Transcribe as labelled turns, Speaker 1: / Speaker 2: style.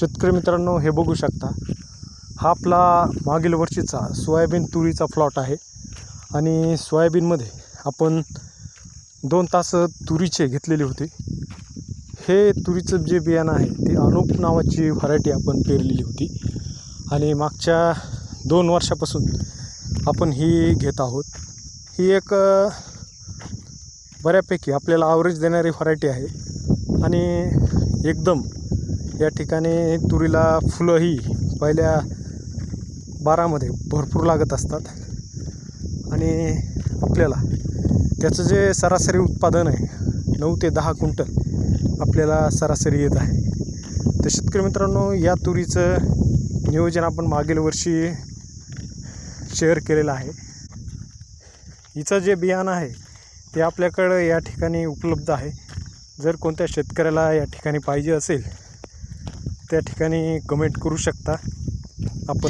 Speaker 1: शेतकरी मित्रांनो हे बघू शकता. हा आपला मागील वर्षीचा सोयाबीन तुरीचा प्लॉट आहे. आणि सोयाबीनमध्ये आपण दोन तास तुरीचे घेतलेले होते. हे तुरीचं जे बियाणं आहे ते अनुप नावाची व्हरायटी आपण पेरलेली होती. आणि मागच्या दोन वर्षापासून आपण ही घेत आहोत. ही एक बऱ्यापैकी आपल्याला आवरेज देणारी व्हरायटी आहे. आणि एकदम या ठिकाणी तुरीला फुलंही पहिल्या बारामध्ये भरपूर लागत असतात. आणि आपल्याला त्याचं जे सरासरी उत्पादन आहे नऊ ते दहा क्विंटल आपल्याला सरासरी येत आहे. तर शेतकरी मित्रांनो या तुरीचं नियोजन आपण मागील वर्षी शेअर केलेलं आहे. हिचं जे बियाणं आहे ते आपल्याकडं या ठिकाणी उपलब्ध आहे. जर कोणत्या शेतकऱ्याला या ठिकाणी पाहिजे असेल त्या ठिकाणी कमेंट करू शकता. आपण